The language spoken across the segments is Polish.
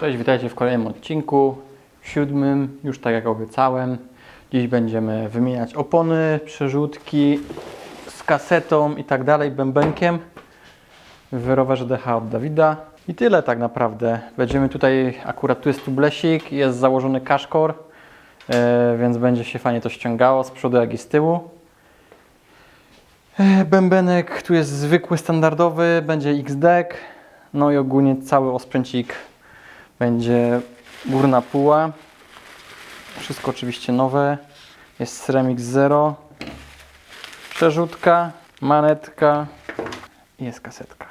Cześć, witajcie w kolejnym odcinku, siódmym, już tak jak obiecałem. Dziś będziemy wymieniać opony, przerzutki z kasetą i tak dalej, bębenkiem w rowerze DH od Dawida. I tyle tak naprawdę. Będziemy tutaj, akurat tu jest tublesik, jest założony kaszkor, e, więc będzie się fajnie to ściągało z przodu jak i z tyłu. E, Bębenek tu jest zwykły, standardowy, będzie X-Deck. No i ogólnie cały osprzęcik będzie górna puła. Wszystko oczywiście nowe. Jest Ceramic Zero. Przerzutka, manetka i jest kasetka.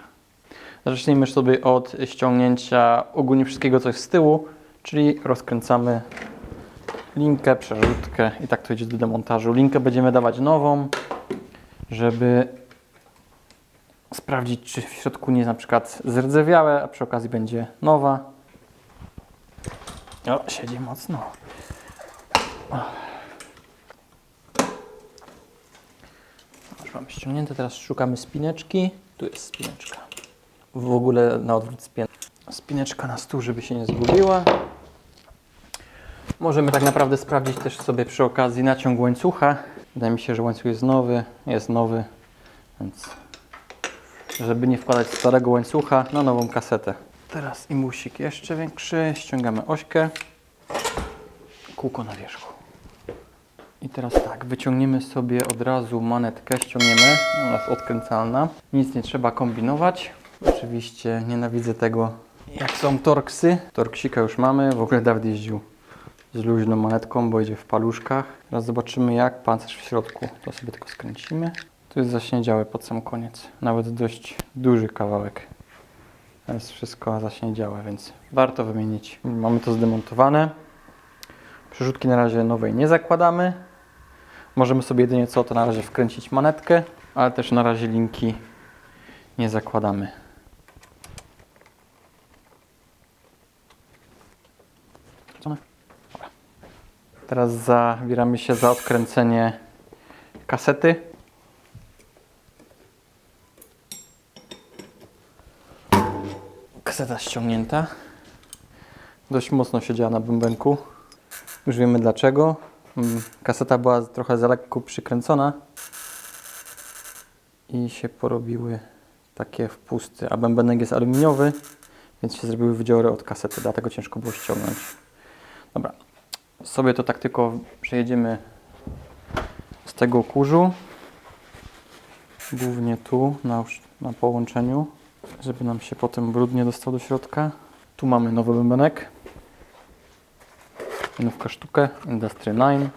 Zacznijmy sobie od ściągnięcia ogólnie wszystkiego, co jest z tyłu, czyli rozkręcamy linkę, przerzutkę i tak to idzie do demontażu. Linkę będziemy dawać nową, żeby sprawdzić, czy w środku nie jest na przykład zrdzewiałe, a przy okazji będzie nowa. O, siedzi mocno. Już mamy ściągnięte, teraz szukamy spineczki. Tu jest spineczka. W ogóle na odwrót spin. Spineczka na stół, żeby się nie zgubiła. Możemy tak naprawdę sprawdzić też sobie przy okazji naciąg łańcucha. Wydaje mi się, że łańcuch jest nowy, jest nowy, więc żeby nie wkładać starego łańcucha na nową kasetę. Teraz imbusik jeszcze większy, ściągamy ośkę, kółko na wierzchu. I teraz tak, wyciągniemy sobie od razu manetkę, ściągniemy, ona jest odkręcalna. Nic nie trzeba kombinować. Oczywiście nienawidzę tego, jak są torksy. Torksika już mamy, w ogóle Dawid jeździł z luźną manetką, bo idzie w paluszkach. Teraz zobaczymy jak pancerz w środku. To sobie tylko skręcimy. Tu jest zaśniedziałe pod sam koniec. Nawet dość duży kawałek. To jest wszystko zaśniedziałe, więc warto wymienić. Mamy to zdemontowane. Przerzutki na razie nowej nie zakładamy. Możemy sobie jedynie co to na razie wkręcić manetkę, ale też na razie linki nie zakładamy. Teraz zabieramy się za odkręcenie kasety. Kaseta ściągnięta. Dość mocno siedziała na bębenku. Już wiemy dlaczego. Mm, Kaseta była trochę za lekko przykręcona i się porobiły takie wpusty. A bębenek jest aluminiowy, więc się zrobiły wydziory od kasety, dlatego ciężko było ściągnąć. Dobra, sobie to tak tylko przejedziemy z tego kurzu. Głównie tu, na, na połączeniu, żeby nam się potem brud nie dostał do środka. Tu mamy nowy bębenek. Nówka sztukę, Industry 9.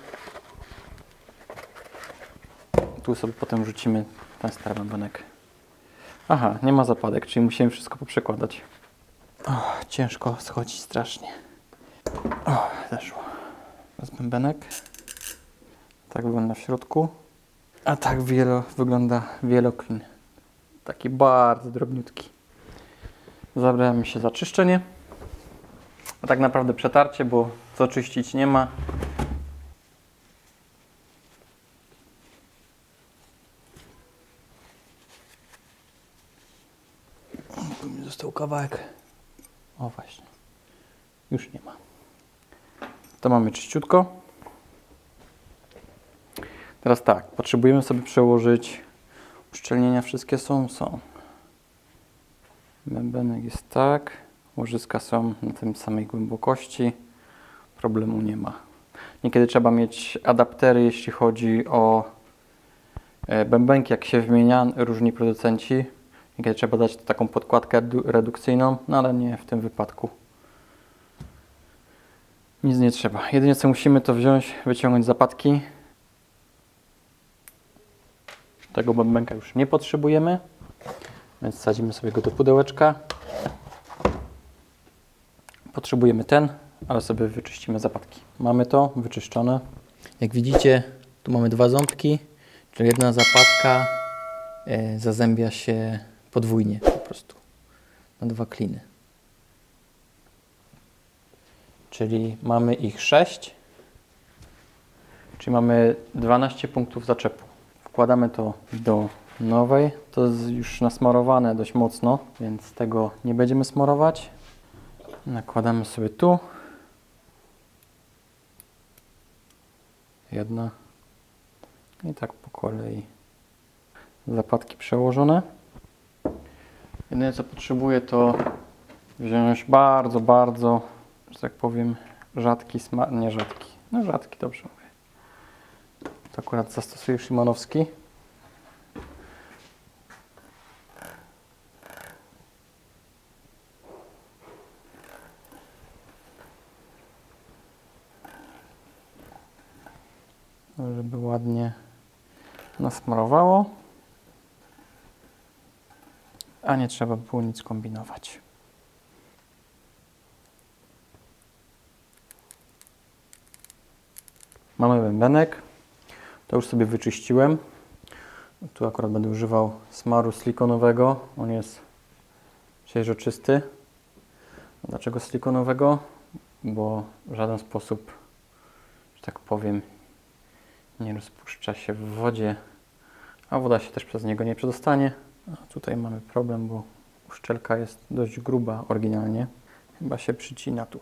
Tu sobie potem rzucimy ten stary bębenek. Aha, nie ma zapadek, czyli musimy wszystko poprzekładać. O, ciężko schodzi strasznie. O, zeszło. Teraz bębenek. Tak wygląda w środku. A tak wielo, wygląda wieloklin. Taki bardzo drobniutki. Zabrałem się za czyszczenie. A tak naprawdę przetarcie, bo co czyścić nie ma. Tu mi został kawałek. O właśnie. Już nie ma. To mamy czyściutko. Teraz tak, potrzebujemy sobie przełożyć uszczelnienia wszystkie są, są. Bębenek jest tak. Łożyska są na tym samej głębokości. Problemu nie ma. Niekiedy trzeba mieć adaptery, jeśli chodzi o e, bębenki, jak się wymienia różni producenci. Niekiedy trzeba dać taką podkładkę redu- redukcyjną, no ale nie w tym wypadku. Nic nie trzeba. Jedynie co musimy to wziąć, wyciągnąć zapadki. Tego bębenka już nie potrzebujemy, więc wsadzimy sobie go do pudełeczka. Potrzebujemy ten, ale sobie wyczyścimy zapadki. Mamy to wyczyszczone. Jak widzicie, tu mamy dwa ząbki, czyli jedna zapadka e, zazębia się podwójnie po prostu na dwa kliny. Czyli mamy ich 6, czyli mamy 12 punktów zaczepu. Wkładamy to do nowej. To jest już nasmarowane dość mocno, więc tego nie będziemy smarować. Nakładamy sobie tu. Jedna. I tak po kolei. Zapadki przełożone. Jedyne co potrzebuję to wziąć bardzo, bardzo, że tak powiem, rzadki smak, nie rzadki, no rzadki, dobrze akurat zastosuję Szymanowski. Żeby ładnie nasmarowało. A nie trzeba było nic kombinować. Mamy bębenek. To już sobie wyczyściłem. Tu akurat będę używał smaru silikonowego. On jest przejrzysty. Dlaczego silikonowego? Bo w żaden sposób, że tak powiem, nie rozpuszcza się w wodzie, a woda się też przez niego nie przedostanie. A tutaj mamy problem, bo uszczelka jest dość gruba oryginalnie. Chyba się przycina tu.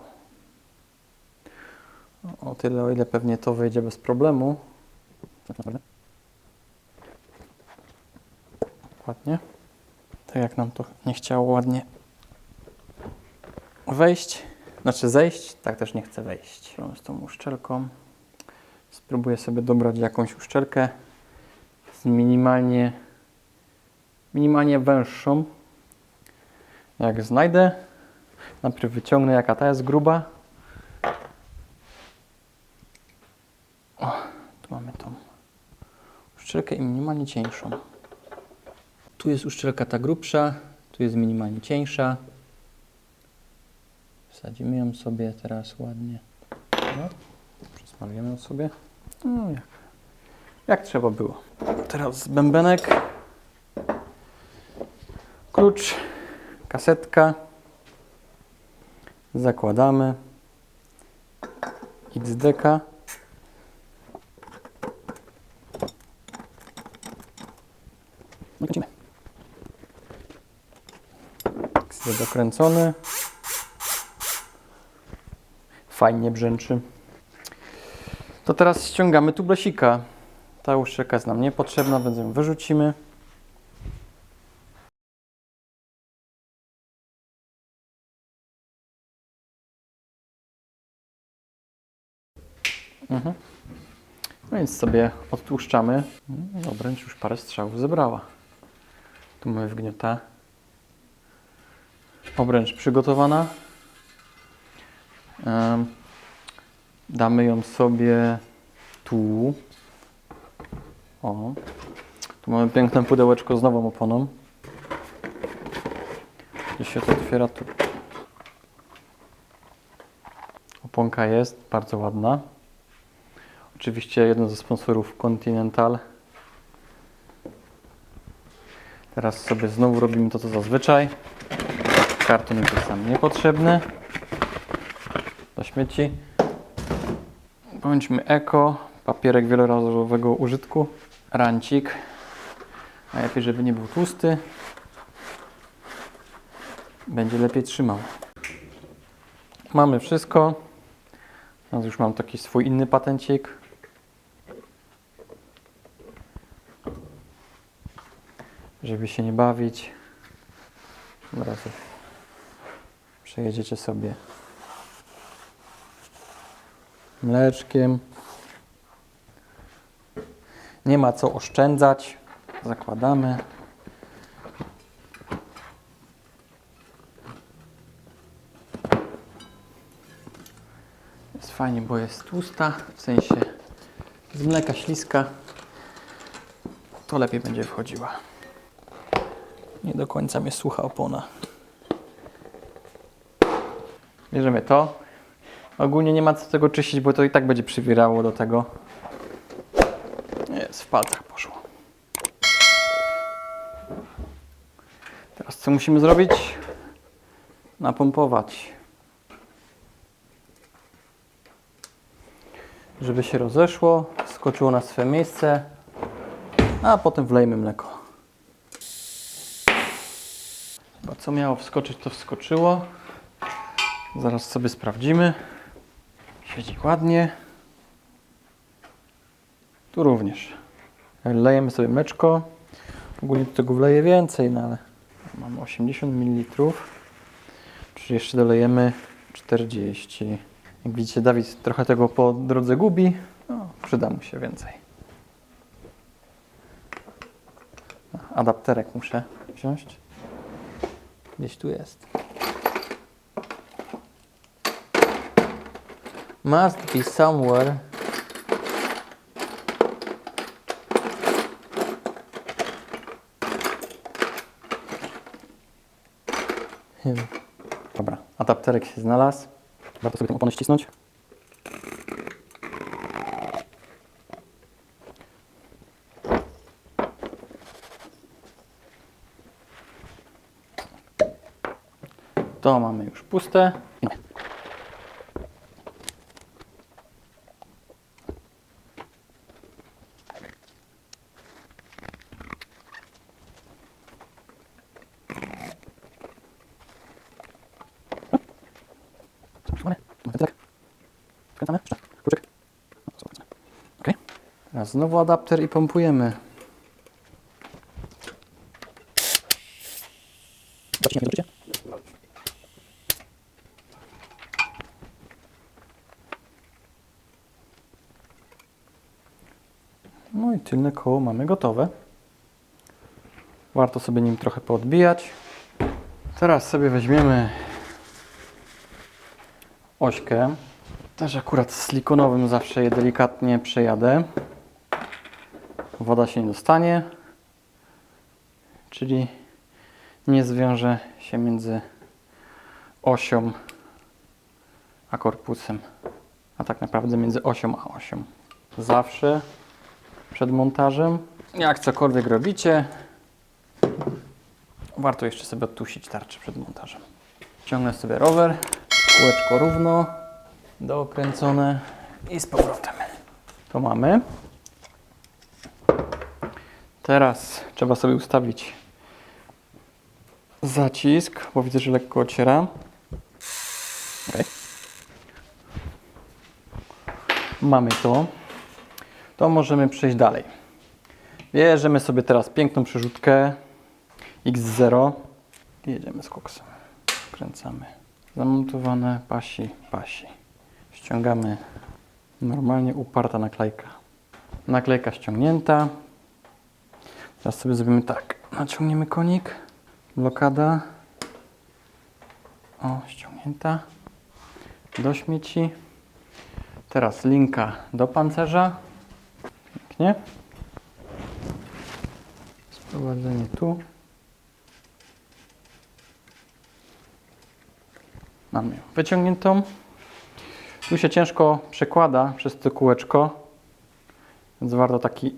O tyle, o ile pewnie to wyjdzie bez problemu. Ładnie. Tak jak nam to nie chciało ładnie wejść, znaczy zejść, tak też nie chce wejść. Z tą uszczelką. Spróbuję sobie dobrać jakąś uszczelkę z minimalnie, minimalnie węższą. Jak znajdę, najpierw wyciągnę jaka ta jest gruba. O, tu mamy tą uszczelkę i minimalnie cieńszą. Tu jest uszczelka ta grubsza, tu jest minimalnie cieńsza. Wsadzimy ją sobie teraz ładnie. No. Przesmarujemy ją sobie. No jak, jak trzeba było. Teraz bębenek. Klucz. Kasetka. Zakładamy. XDK. No i kręcimy. XD dokręcony. Fajnie brzęczy. To teraz ściągamy tublesika. Ta uszczelka jest nam niepotrzebna, więc ją wyrzucimy. Mhm. No więc sobie odtłuszczamy. No, obręcz już parę strzałów zebrała. Tu mamy wgniota. Obręcz przygotowana. Damy ją sobie tu. O. Tu mamy piękne pudełeczko z nową oponą. Gdzieś się to otwiera tu. Oponka jest bardzo ładna. Oczywiście jeden ze sponsorów Continental. Teraz sobie znowu robimy to co zazwyczaj. Karton jest sam niepotrzebny. Do śmieci. Bądźmy eko, papierek wielorazowego użytku, rancik, najlepiej żeby nie był tłusty, będzie lepiej trzymał. Mamy wszystko, teraz już mam taki swój inny patencik. Żeby się nie bawić, razu przejedziecie sobie mleczkiem. Nie ma co oszczędzać. Zakładamy. Jest fajnie, bo jest tłusta, w sensie z mleka śliska. To lepiej będzie wchodziła. Nie do końca mnie słucha opona. Bierzemy to. Ogólnie nie ma co tego czyścić, bo to i tak będzie przywierało do tego. Jest, w palcach poszło. Teraz co musimy zrobić? Napompować. Żeby się rozeszło, skoczyło na swoje miejsce, a potem wlejmy mleko. Co miało wskoczyć, to wskoczyło. Zaraz sobie sprawdzimy. Siedzi ładnie. Tu również. Lejemy sobie mleczko. Ogólnie do tego wleję więcej, no ale mamy 80 ml. Czyli jeszcze dolejemy 40. Jak widzicie, Dawid trochę tego po drodze gubi. No, przyda mu się więcej. Adapterek muszę wziąć. Gdzieś tu jest. Must be somewhere. Here. Dobra, adapterek się znalazł. Warto sobie tę oponę ścisnąć. To mamy już puste. Skręcamy. Jeszcze. Kluczyk. Okej. Teraz znowu adapter i pompujemy. Zaczniemy włączycie. No i tylne koło mamy gotowe. Warto sobie nim trochę poodbijać. Teraz sobie weźmiemy ośkę. Też akurat silikonowym zawsze je delikatnie przejadę. Woda się nie dostanie, czyli nie zwiąże się między osią a korpusem, a tak naprawdę między osią a osią. Zawsze przed montażem, jak cokolwiek robicie, warto jeszcze sobie odtusić tarczę przed montażem. Ciągnę sobie rower, kółeczko równo, dookręcone i z powrotem. To mamy. Teraz trzeba sobie ustawić zacisk, bo widzę, że lekko ociera. Okej. Mamy to. To możemy przejść dalej. Bierzemy sobie teraz piękną przerzutkę X0 i jedziemy z koksem. Kręcamy. Zamontowane pasi, pasi. Ściągamy normalnie uparta naklejka. Naklejka ściągnięta. Teraz sobie zrobimy tak. Naciągniemy konik. Blokada. O, ściągnięta. Do śmieci. Teraz linka do pancerza. Pięknie. Sprowadzenie tu. Mamy ją wyciągniętą. Tu się ciężko przekłada przez to kółeczko, więc warto taki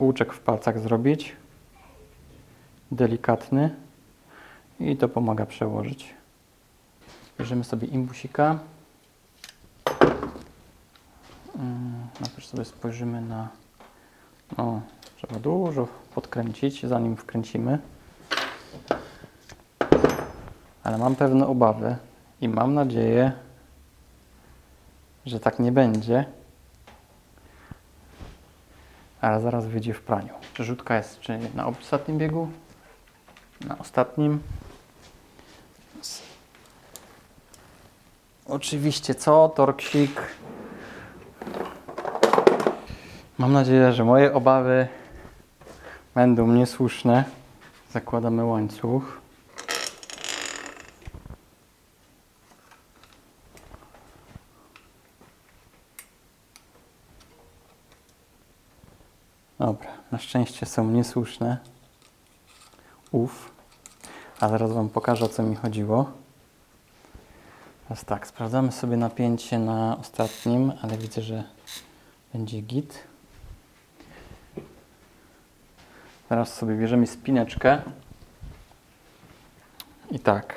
łuczek w palcach zrobić. Delikatny. I to pomaga przełożyć. Bierzemy sobie imbusika. Mm, Najpierw sobie spojrzymy na... O, trzeba dużo podkręcić, zanim wkręcimy. Ale mam pewne obawy i mam nadzieję, że tak nie będzie. Ale zaraz wyjdzie w praniu. Przerzutka jest czy na ostatnim biegu? Na ostatnim. Oczywiście co? Torksik. Mam nadzieję, że moje obawy będą niesłuszne. Zakładamy łańcuch. Dobra, na szczęście są niesłuszne. Uf. A zaraz Wam pokażę, o co mi chodziło. Teraz tak, sprawdzamy sobie napięcie na ostatnim, ale widzę, że będzie git. Teraz sobie bierzemy spineczkę. I tak.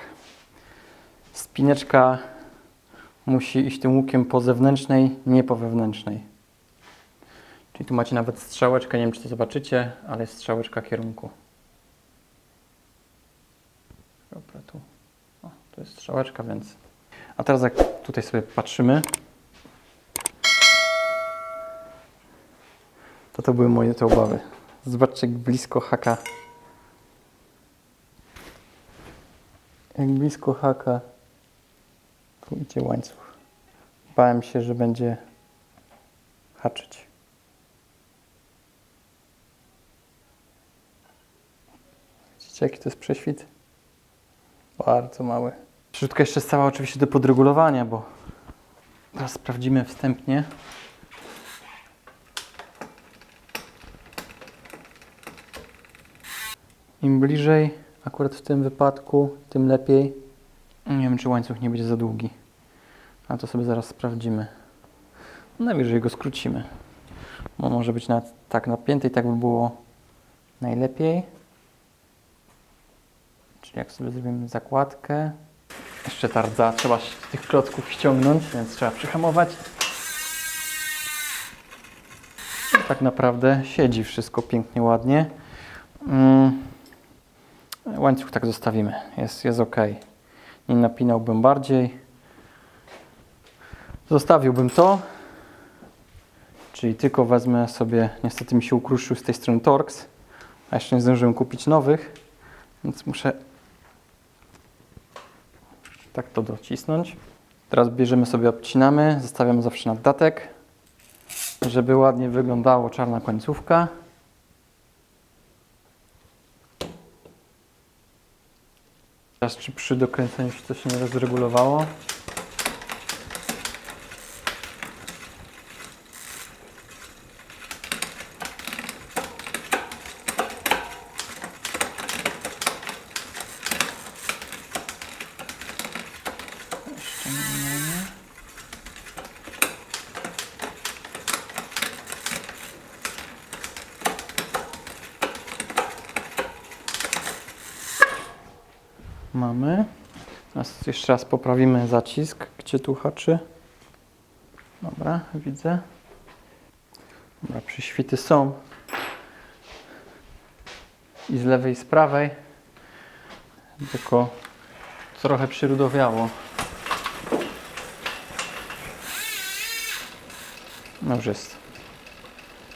Spineczka musi iść tym łukiem po zewnętrznej, nie po wewnętrznej. Czyli tu macie nawet strzałeczkę, nie wiem czy to zobaczycie, ale jest strzałeczka kierunku. Dobra, tu. O, to jest strzałeczka, więc A teraz jak tutaj sobie patrzymy, to to były moje te obawy. Zobaczcie jak blisko haka. Jak blisko haka tu idzie łańcuch. Bałem się, że będzie haczyć. Jaki to jest prześwit? Bardzo mały. Śrubka jeszcze jest cała oczywiście do podregulowania, bo teraz sprawdzimy wstępnie. Im bliżej, akurat w tym wypadku, tym lepiej. Nie wiem, czy łańcuch nie będzie za długi. A to sobie zaraz sprawdzimy. Najwyżej go skrócimy. Bo może być nawet tak napięty i tak by było najlepiej. Czyli jak sobie zrobimy zakładkę. Jeszcze ta rdza, trzeba z tych klocków ściągnąć, więc trzeba przyhamować. Tak naprawdę siedzi wszystko pięknie, ładnie. Mm. Łańcuch tak zostawimy, jest, jest ok. Nie napinałbym bardziej. Zostawiłbym to. Czyli tylko wezmę sobie, niestety mi się ukruszył z tej strony Torx, a jeszcze nie zdążyłem kupić nowych, więc muszę tak to docisnąć. Teraz bierzemy sobie, obcinamy, zostawiam zawsze naddatek, żeby ładnie wyglądało czarna końcówka. Teraz czy przy dokręceniu się się nie rozregulowało? Mamy. Teraz jeszcze raz poprawimy zacisk, gdzie tu haczy. Dobra, widzę. Dobra, przyświty są. I z lewej, i z prawej. Tylko trochę przyrudowiało. No już jest.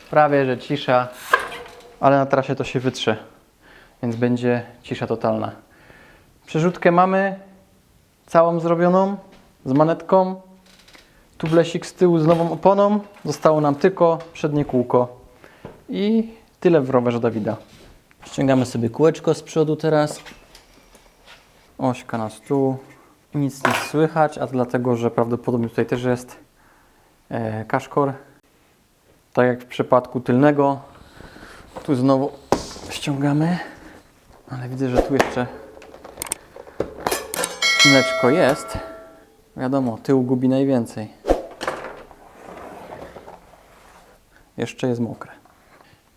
Prawie, że cisza, ale na trasie to się wytrze, więc będzie cisza totalna. Przerzutkę mamy całą zrobioną z manetką. Tublesik z tyłu z nową oponą. Zostało nam tylko przednie kółko. I tyle w rowerze Dawida. Ściągamy sobie kółeczko z przodu teraz. Ośka na stół. Nic nie słychać, a dlatego, że prawdopodobnie tutaj też jest e, kaszkor. Tak jak w przypadku tylnego. Tu znowu ściągamy. Ale widzę, że tu jeszcze mleczko jest. Wiadomo, tył gubi najwięcej. Jeszcze jest mokre.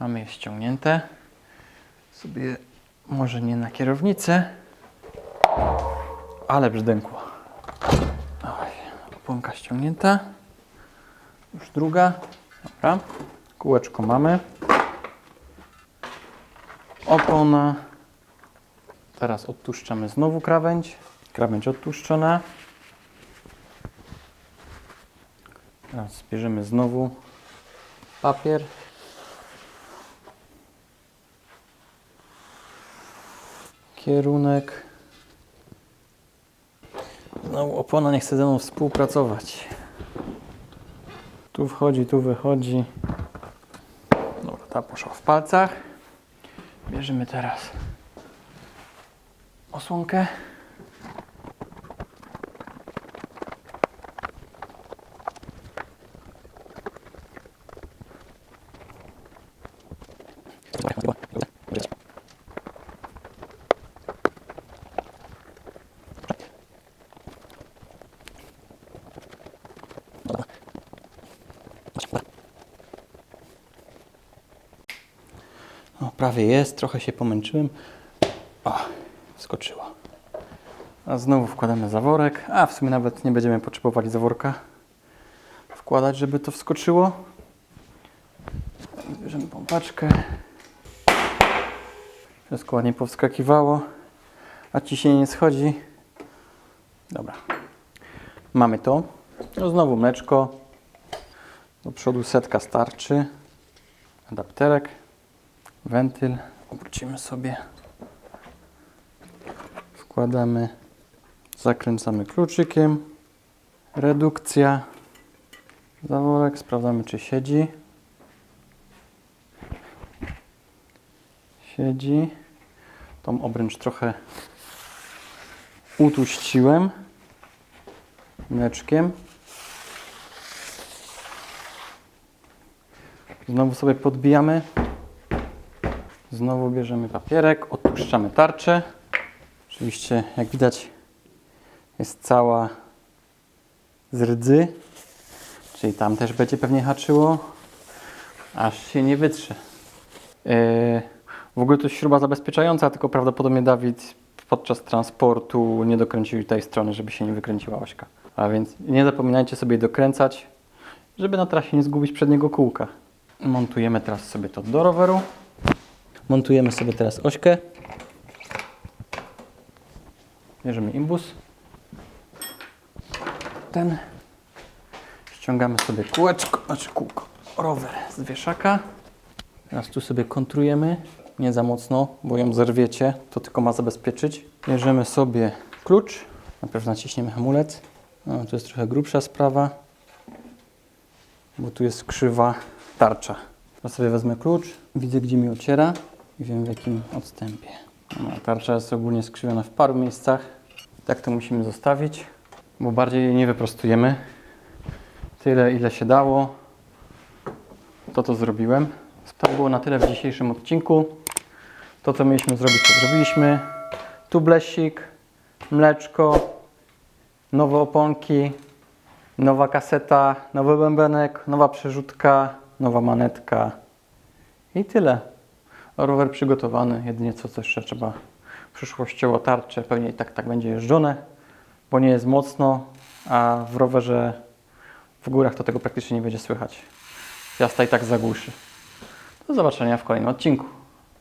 Mamy je ściągnięte. Sobie może nie na kierownicę, ale brzdękło. Oj, ściągnięta. Już druga. Dobra. Kółeczko mamy. Opona. Teraz odtłuszczamy znowu krawędź. Krawędź odtłuszczona. Teraz bierzemy znowu papier. Kierunek. Znowu opona nie chce ze mną współpracować. Tu wchodzi, tu wychodzi. Dobra, ta poszła w palcach. Bierzemy teraz osłonkę. O, prawie jest, trochę się pomęczyłem. O, skoczyło. A znowu wkładamy zaworek, a w sumie nawet nie będziemy potrzebowali zaworka wkładać, żeby to wskoczyło. Bierzemy pompaczkę. Wszystko ładnie powskakiwało, a ciśnienie nie schodzi. Dobra. Mamy to. No znowu mleczko. Do przodu setka starczy. Adapterek. Wentyl. Obrócimy sobie. Wkładamy. Zakręcamy kluczykiem. Redukcja. Zaworek. Sprawdzamy czy siedzi. Siedzi. Tą obręcz trochę utuściłem mleczkiem. Znowu sobie podbijamy. Znowu bierzemy papierek, odpuszczamy tarczę. Oczywiście, jak widać, jest cała z rdzy, czyli tam też będzie pewnie haczyło, aż się nie wytrze. Yy, w ogóle to jest śruba zabezpieczająca, tylko prawdopodobnie Dawid podczas transportu nie dokręcił tej strony, żeby się nie wykręciła ośka. A więc nie zapominajcie sobie dokręcać, żeby na trasie nie zgubić przedniego kółka. Montujemy teraz sobie to do roweru. Montujemy sobie teraz ośkę. Bierzemy imbus. Ten. Ściągamy sobie kółeczko, znaczy kółko, rower z wieszaka. Teraz tu sobie kontrujemy, nie za mocno, bo ją zerwiecie, to tylko ma zabezpieczyć. Bierzemy sobie klucz, najpierw naciśniemy hamulec. No, tu jest trochę grubsza sprawa, bo tu jest krzywa tarcza. Teraz sobie wezmę klucz, widzę gdzie mi ociera i wiem w jakim odstępie. No, tarcza jest ogólnie skrzywiona w paru miejscach. Tak to musimy zostawić, bo bardziej jej nie wyprostujemy. Tyle ile się dało, to to zrobiłem. To było na tyle w dzisiejszym odcinku. To, co mieliśmy zrobić, to zrobiliśmy. Tublesik, mleczko, nowe oponki, nowa kaseta, nowy bębenek, nowa przerzutka, nowa manetka i tyle. Rower przygotowany, jedynie co, co jeszcze trzeba przyszłościowo tarczę, pewnie i tak, tak będzie jeżdżone, bo nie jest mocno, a w rowerze w górach to tego praktycznie nie będzie słychać. Jazda i tak zagłuszy. Do zobaczenia w kolejnym odcinku.